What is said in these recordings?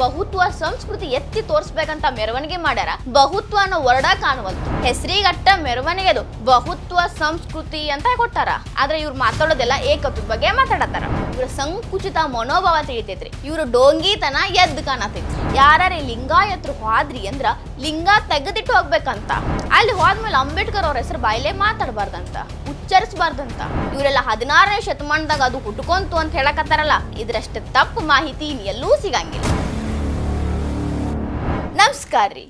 ಬಹುತ್ವ ಸಂಸ್ಕೃತಿ ಎತ್ತಿ ತೋರಿಸ್ಬೇಕಂತ ಮೆರವಣಿಗೆ ಮಾಡ್ಯಾರ. ಬಹುತ್ವ ಅನ್ನೋ ವರ್ಡ ಕಾಣುವಲ್ತು ಹೆಸರಿಗಟ್ಟ ಮೆರವಣಿಗೆ ಅದು ಬಹುತ್ವ ಸಂಸ್ಕೃತಿ ಅಂತ ಕೊಟ್ಟಾರ. ಆದ್ರೆ ಇವ್ರು ಮಾತಾಡೋದೆಲ್ಲ ಏಕತ್ವ ಬಗ್ಗೆ ಮಾತಾಡತ್ತಾರ. ಇವ್ರ ಸಂಕುಚಿತ ಮನೋಭಾವ ತಿಳಿತೈತ್ರಿ. ಇವ್ರ ಡೋಂಗಿತನ ಎದ್ದು ಕಾಣತೈತ್ರಿ. ಯಾರೇ ಲಿಂಗಾಯತ್ರು ಹೋದ್ರಿ ಅಂದ್ರ ಲಿಂಗ ತೆಗೆದಿಟ್ಟು ಹೋಗ್ಬೇಕಂತ. ಅಲ್ಲಿ ಹೋದ್ಮೇಲೆ ಅಂಬೇಡ್ಕರ್ ಅವ್ರ ಹೆಸರು ಬಾಯಿಲೆ ಮಾತಾಡಬಾರ್ದಂತ, ಉಚ್ಚರಿಸಬಾರ್ದಂತ. ಇವರೆಲ್ಲ ಹದಿನಾರನೇ ಶತಮಾನದಾಗ ಅದು ಹುಟ್ಕೊಂತು ಅಂತ ಹೇಳಕತ್ತಾರಲ್ಲ. ಇದ್ರಷ್ಟು ತಪ್ಪು ಮಾಹಿತಿ ಎಲ್ಲೂ ಸಿಗಂಗಿಲ್ಲ. ನಮಸ್ಕಾರ ರೀ.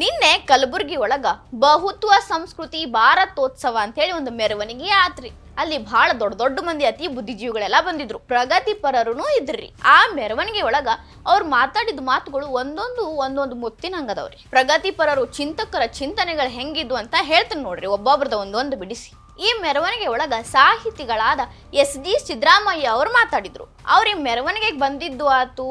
ನಿನ್ನೆ ಕಲಬುರ್ಗಿ ಒಳಗ ಬಹುತ್ವ ಸಂಸ್ಕೃತಿ ಭಾರತೋತ್ಸವ ಅಂತ ಹೇಳಿ ಒಂದು ಮೆರವಣಿಗೆ ಆತ್ರಿ. ಅಲ್ಲಿ ಬಹಳ ದೊಡ್ಡ ದೊಡ್ಡ ಮಂದಿ ಅತಿ ಬುದ್ಧಿಜೀವಿಗಳೆಲ್ಲ ಬಂದಿದ್ರು. ಪ್ರಗತಿಪರರು ಇದ್ರಿ. ಆ ಮೆರವಣಿಗೆ ಒಳಗ ಅವ್ರು ಮಾತಾಡಿದ ಮಾತುಗಳು ಒಂದೊಂದು ಒಂದೊಂದು ಮುತ್ತಿನ ಹಂಗದವ್ರಿ ಪ್ರಗತಿಪರರು ಚಿಂತಕರ ಚಿಂತನೆಗಳು ಹೆಂಗಿದ್ವು ಅಂತ ಹೇಳ್ತೀನಿ ನೋಡ್ರಿ ಒಬ್ಬೊಬ್ರದ ಒಂದೊಂದು ಬಿಡಿಸಿ. ಈ ಮೆರವಣಿಗೆ ಒಳಗ ಸಾಹಿತಿಗಳಾದ ಎಸ್ ಡಿ ಸಿದ್ದರಾಮಯ್ಯ ಅವರು ಮಾತಾಡಿದ್ರು. ಅವ್ರ ಈ ಮೆರವಣಿಗೆಗೆ ಬಂದಿದ್ದು ಆತು,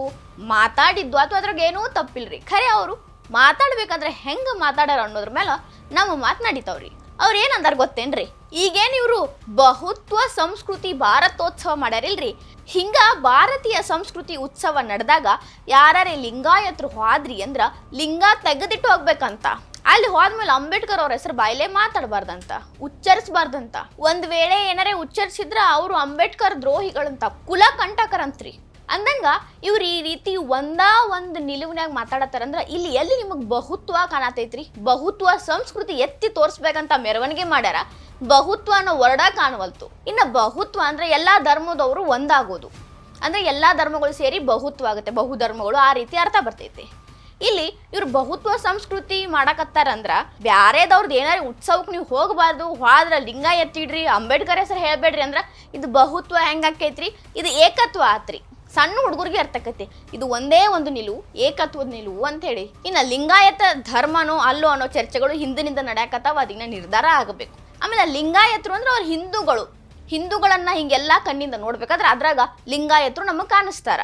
ಮಾತಾಡಿದ್ದು ಆತು, ಅದ್ರಾಗ ಏನೂ ತಪ್ಪಿಲ್ರಿ. ಖರೆ ಅವರು ಮಾತಾಡ್ಬೇಕಾದ್ರೆ ಹೆಂಗೆ ಮಾತಾಡಾರ ಅನ್ನೋದ್ರ ಮೇಲೆ ನಾವು ಮಾತನಾಡಿತವ್ರಿ. ಅವ್ರು ಏನಂದಾರ ಗೊತ್ತೇನ್ರಿ? ಈಗೇನು ಇವರು ಬಹುತ್ವ ಸಂಸ್ಕೃತಿ ಭಾರತೋತ್ಸವ ಮಾಡ್ಯಾರಿಲ್ರಿ? ಹಿಂಗ ಭಾರತೀಯ ಸಂಸ್ಕೃತಿ ಉತ್ಸವ ನಡೆದಾಗ ಯಾರೇ ಲಿಂಗಾಯತರು ಹೋದ್ರಿ ಅಂದ್ರ ಲಿಂಗ ತೆಗೆದಿಟ್ಟು ಹೋಗ್ಬೇಕಂತ. ಅಲ್ಲಿ ಹೋದ್ಮೇಲೆ ಅಂಬೇಡ್ಕರ್ ಅವ್ರ ಹೆಸರು ಬಾಯಲೇ ಮಾತಾಡಬಾರ್ದಂತ, ಉಚ್ಚರಿಸಬಾರ್ದಂತ. ಒಂದ್ ವೇಳೆ ಏನಾರೇ ಉಚ್ಚರಿಸಿದ್ರ ಅವರು ಅಂಬೇಡ್ಕರ್ ದ್ರೋಹಿಗಳಂತ ಕುಲ ಕಂಟಕರಂತ್ರಿ. ಅಂದಂಗ ಇವ್ರು ಈ ರೀತಿ ಒಂದಾ ಒಂದು ನಿಲುವಿನಾಗ ಮಾತಾಡತ್ತಾರಂದ್ರ ಇಲ್ಲಿ ಎಲ್ಲಿ ನಿಮಗೆ ಬಹುತ್ವ ಕಾಣತೈತ್ರಿ? ಬಹುತ್ವ ಸಂಸ್ಕೃತಿ ಎತ್ತಿ ತೋರಿಸ್ಬೇಕಂತ ಮೆರವಣಿಗೆ ಮಾಡ್ಯಾರ. ಬಹುತ್ವ ಅನ್ನೋ ವರ್ಡ ಕಾಣುವಲ್ತು. ಇನ್ನು ಬಹುತ್ವ ಅಂದ್ರೆ ಎಲ್ಲಾ ಧರ್ಮದವರು ಒಂದಾಗೋದು. ಅಂದ್ರೆ ಎಲ್ಲಾ ಧರ್ಮಗಳು ಸೇರಿ ಬಹುತ್ವ ಆಗುತ್ತೆ. ಬಹುಧರ್ಮಗಳು ಆ ರೀತಿ ಅರ್ಥ ಬರ್ತೈತಿ. ಇಲ್ಲಿ ಇವ್ರು ಬಹುತ್ವ ಸಂಸ್ಕೃತಿ ಮಾಡಕತ್ತಾರಂದ್ರ ಬ್ಯಾರೇದವ್ರದ್ದು ಏನಾರು ಉತ್ಸವಕ್ಕೆ ನೀವು ಹೋಗಬಾರ್ದು, ಹೋದ್ರ ಲಿಂಗ ಎತ್ತಿಡ್ರಿ, ಅಂಬೇಡ್ಕರ್ ಹೆಸರು ಹೇಳಬೇಡ್ರಿ ಅಂದ್ರ ಇದು ಬಹುತ್ವ ಹೆಂಗಾಕೈತ್ರಿ ಇದು ಏಕತ್ವ ಆತ್ರಿ. ಸಣ್ಣ ಹುಡುಗರಿಗೆ ಇರ್ತಕ್ಕತಿ ಇದು ಒಂದೇ ಒಂದು ನಿಲುವು, ಏಕತ್ವದ ನಿಲುವು ಅಂತ ಹೇಳಿ. ಇನ್ನು ಲಿಂಗಾಯತ ಧರ್ಮನೋ ಅಲ್ಲೋ ಅನ್ನೋ ಚರ್ಚೆಗಳು ಹಿಂದಿನಿಂದ ನಡೆಯಕತ್ತಾವ, ಅದನ್ನ ನಿರ್ಧಾರ ಆಗಬೇಕು. ಆಮೇಲೆ ಲಿಂಗಾಯತರು ಅಂದ್ರೆ ಅವ್ರ ಹಿಂದೂಗಳು. ಹಿಂದೂಗಳನ್ನ ಹಿಂಗೆಲ್ಲ ಕಣ್ಣಿಂದ ನೋಡ್ಬೇಕಾದ್ರೆ ಅದ್ರಾಗ ಲಿಂಗಾಯತರು ನಮಗೆ ಕಾಣಿಸ್ತಾರ.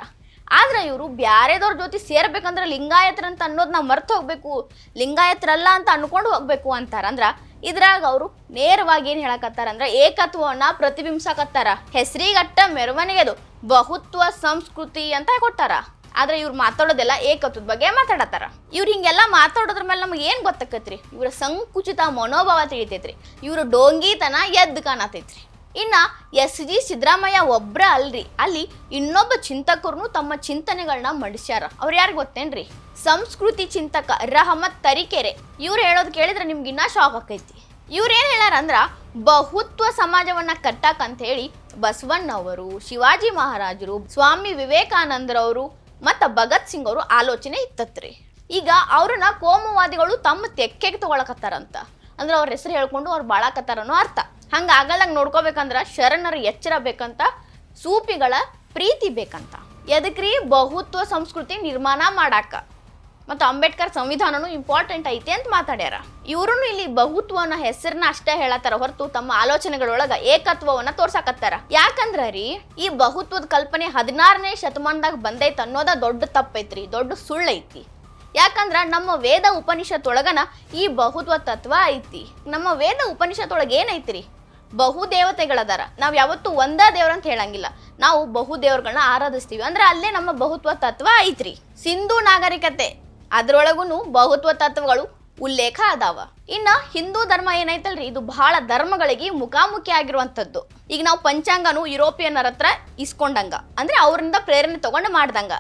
ಆದ್ರೆ ಇವರು ಬ್ಯಾರೆದವ್ರ ಜೊತೆ ಸೇರ್ಬೇಕಂದ್ರೆ ಲಿಂಗಾಯತರಂತ ಅನ್ನೋದು ನಾವು ಮರ್ತು ಹೋಗ್ಬೇಕು, ಲಿಂಗಾಯತರಲ್ಲ ಅಂತ ಅನ್ಕೊಂಡು ಹೋಗ್ಬೇಕು ಅಂತಾರ. ಅಂದ್ರ ಇದ್ರಾಗ ಅವರು ನೇರವಾಗಿ ಏನ್ ಹೇಳಕತ್ತಾರ ಅಂದ್ರ ಏಕತ್ವವನ್ನ ಪ್ರತಿಬಿಂಬಿಸಕತ್ತಾರ. ಹೆಸರಿಗಟ್ಟ ಮೆರವಣಿಗೆ ಅದು. ಬಹುತ್ವ ಸಂಸ್ಕೃತಿ ಅಂತ ಕೊಟ್ಟಾರ. ಆದ್ರೆ ಇವ್ರು ಮಾತಾಡೋದೆಲ್ಲ ಏಕತ್ವದ ಬಗ್ಗೆ ಮಾತಾಡತ್ತಾರ. ಇವ್ರು ಹಿಂಗೆಲ್ಲ ಮಾತಾಡೋದ್ರ ಮೇಲೆ ನಮ್ಗೆ ಏನ್ ಗೊತ್ತಾಕತ್ರಿ? ಇವ್ರ ಸಂಕುಚಿತ ಮನೋಭಾವ ತಿಳಿತೈತ್ರಿ. ಇವ್ರ ಡೋಂಗಿತನ ಎದ್ದು ಕಾಣತೈತ್ರಿ. ಇನ್ನ ಎಸ್ ಜಿ ಸಿದ್ದರಾಮಯ್ಯ ಒಬ್ರ ಅಲ್ರಿ. ಅಲ್ಲಿ ಇನ್ನೊಬ್ಬ ಚಿಂತಕರು ತಮ್ಮ ಚಿಂತನೆಗಳನ್ನ ಮಡಿಸ್ಯಾರ. ಅವ್ರು ಯಾರು ಗೊತ್ತೇನ್ರಿ? ಸಂಸ್ಕೃತಿ ಚಿಂತಕ ರಹಮತ್ ತರೀಕೆರೆ. ಇವ್ರು ಹೇಳೋದು ಕೇಳಿದ್ರೆ ನಿಮ್ಗೆ ಇನ್ನೂ ಶಾಕ್ ಆಕೈತಿ. ಇವ್ರೇನು ಏನು ಹೇಳ್ಯಾರ ಅಂದ್ರ, ಬಹುತ್ವ ಸಮಾಜವನ್ನ ಕಟ್ಟಾಕ ಅಂತ ಹೇಳಿ ಬಸವಣ್ಣವರು, ಶಿವಾಜಿ ಮಹಾರಾಜರು, ಸ್ವಾಮಿ ವಿವೇಕಾನಂದರವರು, ಮತ್ತು ಭಗತ್ ಸಿಂಗ್ ಅವರು ಆಲೋಚನೆ ಇತ್ತತ್ರಿ. ಈಗ ಅವ್ರನ್ನ ಕೋಮುವಾದಿಗಳು ತಮ್ಮ ತೆಕ್ಕೆಗೆ ತಗೊಳಕತ್ತಾರಂತ. ಅಂದ್ರೆ ಅವ್ರ ಹೆಸರು ಹೇಳ್ಕೊಂಡು ಅವ್ರು ಬಾಳಕತ್ತಾರ ಅನ್ನೋ ಅರ್ಥ. ಹಂಗ ಆಗಲ್ಲಂಗೆ ನೋಡ್ಕೋಬೇಕಂದ್ರ ಶರಣರ ಎಚ್ಚರ ಬೇಕಂತ ಸೂಪಿಗಳ ಪ್ರೀತಿ ಬೇಕಂತ. ಎದಕ್ರಿ? ಬಹುತ್ವ ಸಂಸ್ಕೃತಿ ನಿರ್ಮಾಣ ಮಾಡಾಕ. ಮತ್ತು ಅಂಬೇಡ್ಕರ್ ಸಂವಿಧಾನನು ಇಂಪಾರ್ಟೆಂಟ್ ಐತೆ ಅಂತ ಮಾತಾಡ್ಯಾರ. ಇವರು ಇಲ್ಲಿ ಬಹುತ್ವನ ಹೆಸರನ್ನ ಅಷ್ಟೇ ಹೇಳತ್ತಾರ ಹೊರತು ತಮ್ಮ ಆಲೋಚನೆಗಳೊಳಗ ಏಕತ್ವವನ್ನ ತೋರ್ಸಾಕತ್ತಾರ. ಯಾಕಂದ್ರ ರೀ, ಈ ಬಹುತ್ವದ ಕಲ್ಪನೆ ಹದಿನಾರನೇ ಶತಮಾನದಾಗ ಬಂದೈತೆ ಅನ್ನೋದ ದೊಡ್ಡ ತಪ್ಪೈತ್ರಿ, ದೊಡ್ಡ ಸುಳ್ಳೈತಿ. ಯಾಕಂದ್ರ ನಮ್ಮ ವೇದ ಉಪನಿಷತ್ ಒಳಗನ ಈ ಬಹುತ್ವ ತತ್ವ ಐತಿ. ನಮ್ಮ ವೇದ ಉಪನಿಷತ್ ಒಳಗ ಏನೈತ್ರಿ? ಬಹು ದೇವತೆಗಳದಾರ ನಾವು ಯಾವತ್ತೂ ಒಂದ ದೇವ್ರ ಅಂತ ಹೇಳಂಗಿಲ್ಲ. ನಾವು ಬಹು ದೇವ್ರಗಳನ್ನ ಆರಾಧಿಸ್ತೀವಿ. ಅಂದ್ರೆ ಅಲ್ಲೇ ನಮ್ಮ ಬಹುತ್ವ ತತ್ವ ಐತ್ರಿ. ಸಿಂಧೂ ನಾಗರಿಕತೆ. ಅದ್ರೊಳಗೂ ಬಹುತ್ವ ತತ್ವಗಳು ಉಲ್ಲೇಖ ಅದಾವ. ಇನ್ನ ಹಿಂದೂ ಧರ್ಮ ಏನೈತಲ್ರಿ? ಇದು ಬಹಳ ಧರ್ಮಗಳಿಗೆ ಮುಖಾಮುಖಿ ಆಗಿರುವಂತದ್ದು ಈಗ ನಾವು ಪಂಚಾಂಗನು ಯುರೋಪಿಯನ್ನರ ಹತ್ರ ಇಸ್ಕೊಂಡಂಗ. ಅಂದ್ರೆ ಅವರಿಂದ ಪ್ರೇರಣೆ ತಗೊಂಡು ಮಾಡ್ದಂಗ.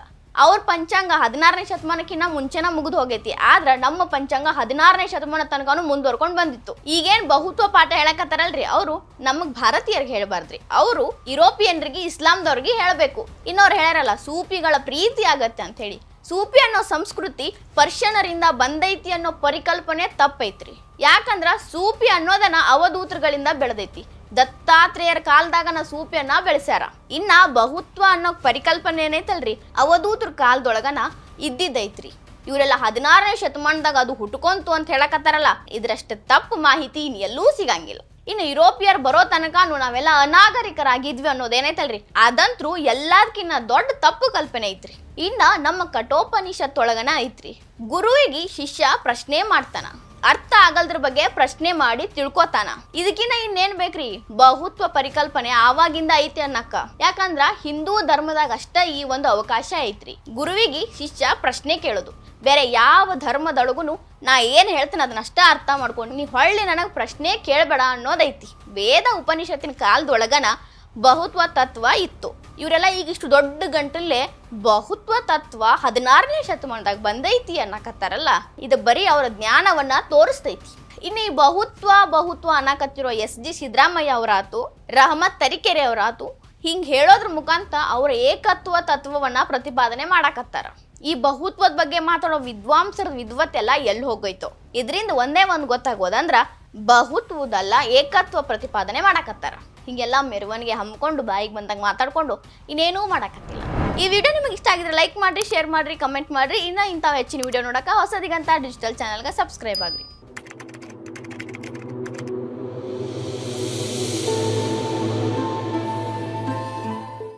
ಅವ್ರ ಪಂಚಾಂಗ ಹದಿನಾರನೇ ಶತಮಾನಕ್ಕಿಂತ ಮುಂಚೆನ ಮುಗಿದು ಹೋಗೈತಿ. ಆದ್ರ ನಮ್ಮ ಪಂಚಾಂಗ ಹದಿನಾರನೇ ಶತಮಾನ ತನಕನು ಮುಂದುವರ್ಕೊಂಡು ಬಂದಿತ್ತು. ಈಗೇನ್ ಬಹುತ್ವ ಪಾಠ ಹೇಳಕತ್ತಾರಲ್ರಿ? ಅವರು ನಮಗ್ ಭಾರತೀಯರಿಗೆ ಹೇಳಬಾರ್ದ್ರಿ. ಅವರು ಯುರೋಪಿಯನ್ರಿಗೆ ಇಸ್ಲಾಂದವ್ರಿಗೆ ಹೇಳಬೇಕು. ಇನ್ನವ್ರು ಹೇಳ್ಯಾರಲ್ಲ, ಸೂಪಿಗಳ ಪ್ರೀತಿ ಆಗತ್ತೆ ಅಂತ ಹೇಳಿ ಸೂಪಿ ಅನ್ನೋ ಸಂಸ್ಕೃತಿ ಪರ್ಷಿಯನರಿಂದ ಬಂದೈತಿ ಅನ್ನೋ ಪರಿಕಲ್ಪನೆ ತಪ್ಪೈತ್ರಿ. ಯಾಕಂದ್ರ ಸೂಪಿ ಅನ್ನೋದನ್ನ ಅವಧೂತರುಗಳಿಂದ ಬೆಳೆದೈತಿ. ದತ್ತಾತ್ರೇಯರ ಕಾಲದಾಗನ ಸೂಪಿಯನ್ನ ಬೆಳೆಸ್ಯಾರ. ಇನ್ನ ಬಹುತ್ವ ಅನ್ನೋ ಪರಿಕಲ್ಪನೆ ಏನೈತಲ್ರಿ? ಅವಧೂತ್ರ ಕಾಲದೊಳಗನ ಇದ್ದಿದ್ದೈತ್ರಿ. ಇವರೆಲ್ಲ ಹದಿನಾರನೇ ಶತಮಾನದಾಗ ಅದು ಹುಟ್ಕೊಂತು ಅಂತ ಹೇಳಕತ್ತಾರಲ್ಲ, ಇದರಷ್ಟು ತಪ್ಪು ಮಾಹಿತಿ ಇನ್ ಎಲ್ಲೂ ಸಿಗಂಗಿಲ್ಲ. ಇನ್ನು ಯುರೋಪಿಯರ್ ಬರೋ ತನಕನು ನಾವೆಲ್ಲ ಅನಾಗರಿಕರಾಗಿದ್ವಿ ಅನ್ನೋದೇನೈತಲ್ರಿ ಅದಂತ್ರು ಎಲ್ಲದಕ್ಕಿನ್ನ ದೊಡ್ಡ ತಪ್ಪು ಕಲ್ಪನೆ ಐತ್ರಿ. ಇನ್ನ ನಮ್ಮ ಕಠೋಪನಿಷತ್ ಒಳಗನ ಐತ್ರಿ. ಗುರುವಿಗೆ ಶಿಷ್ಯ ಪ್ರಶ್ನೆ ಮಾಡ್ತಾನ. ಅರ್ಥ ಆಗಲ್ದ್ರ ಬಗ್ಗೆ ಪ್ರಶ್ನೆ ಮಾಡಿ ತಿಳ್ಕೊತಾನ. ಇದಕ್ಕಿನ್ನ ಇನ್ನೇನ್ ಬೇಕ್ರಿ? ಬಹುತ್ವ ಪರಿಕಲ್ಪನೆ ಆವಾಗಿಂದ ಐತಿ ಅನ್ನಕ್ಕ. ಯಾಕಂದ್ರ ಹಿಂದೂ ಧರ್ಮದಾಗ ಅಷ್ಟ ಈ ಒಂದು ಅವಕಾಶ ಐತ್ರಿ. ಗುರುವಿಗೆ ಶಿಷ್ಯ ಪ್ರಶ್ನೆ ಕೇಳೋದು. ಬೇರೆ ಯಾವ ಧರ್ಮದೊಳಗುನು ನಾ ಏನ್ ಹೇಳ್ತೇನೆ ಅದನ್ನ ಅಷ್ಟ ಅರ್ಥ ಮಾಡ್ಕೊಂಡು ನೀ ಹೊಳ್ಳಿ ನನಗೆ ಪ್ರಶ್ನೆ ಕೇಳಬೇಡ ಅನ್ನೋದೈತಿ. ವೇದ ಉಪನಿಷತ್ತಿನ ಕಾಲದೊಳಗನ ಬಹುತ್ವ ತತ್ವ ಇತ್ತು. ಇವರೆಲ್ಲ ಈಗ ಇಷ್ಟು ದೊಡ್ಡ ಗಂಟಲ್ಲೇ ಬಹುತ್ವ ತತ್ವ ಹದಿನಾರನೇ ಶತಮಾನದಾಗ ಬಂದೈತಿ ಅನ್ನಕತ್ತಾರಲ್ಲ? ಇದು ಬರೀ ಅವರ ಜ್ಞಾನವನ್ನ ತೋರಿಸ್ತೈತಿ. ಇನ್ನು ಈ ಬಹುತ್ವ ಬಹುತ್ವ ಅನ್ನಕತ್ತಿರೋ ಎಸ್ ಜಿ ಸಿದ್ದರಾಮಯ್ಯ ಅವರಾತು, ರಹಮತ್ ತರೀಕೆರೆ ಅವರಾತು, ಹಿಂಗ್ ಹೇಳೋದ್ರ ಮುಖಾಂತರ ಅವರ ಏಕತ್ವ ತತ್ವವನ್ನ ಪ್ರತಿಪಾದನೆ ಮಾಡಾಕತ್ತಾರ. ಈ ಬಹುತ್ವದ ಬಗ್ಗೆ ಮಾತಾಡೋ ವಿದ್ವಾಂಸರ ವಿದ್ವತ್ತೆಲ್ಲ ಎಲ್ಲಿ ಹೋಗೋಯ್ತು? ಇದರಿಂದ ಒಂದೇ ಒಂದು ಗೊತ್ತಾಗೋದಂದ್ರ ಬಹುತ್ವದಲ್ಲ ಏಕತ್ವ ಪ್ರತಿಪಾದನೆ ಮಾಡಾಕತ್ತಾರ. ಹಿಂಗೆಲ್ಲ ಮೆರವಣಿಗೆ ಹಮ್ಮಿಕೊಂಡು ಬಾಯಿಗೆ ಬಂದಾಗ ಮಾತಾಡ್ಕೊಂಡು ಇನ್ನೇನೂ ಮಾಡೋಕ್ಕಾಗಿಲ್ಲ ಈ ವಿಡಿಯೋ ನಿಮಗೆ ಇಷ್ಟ ಆಗಿದ್ರೆ ಲೈಕ್ ಮಾಡಿರಿ ಶೇರ್ ಮಾಡಿರಿ ಕಮೆಂಟ್ ಮಾಡಿರಿ. ಇನ್ನ ಇಂಥ ಹೆಚ್ಚಿನ ವಿಡಿಯೋ ನೋಡೋಕೆ ಹೊಸದಿಗಂತ ಡಿಜಿಟಲ್ ಚಾನಲ್ಗೆ ಸಬ್ಸ್ಕ್ರೈಬ್ ಆಗ್ರಿ.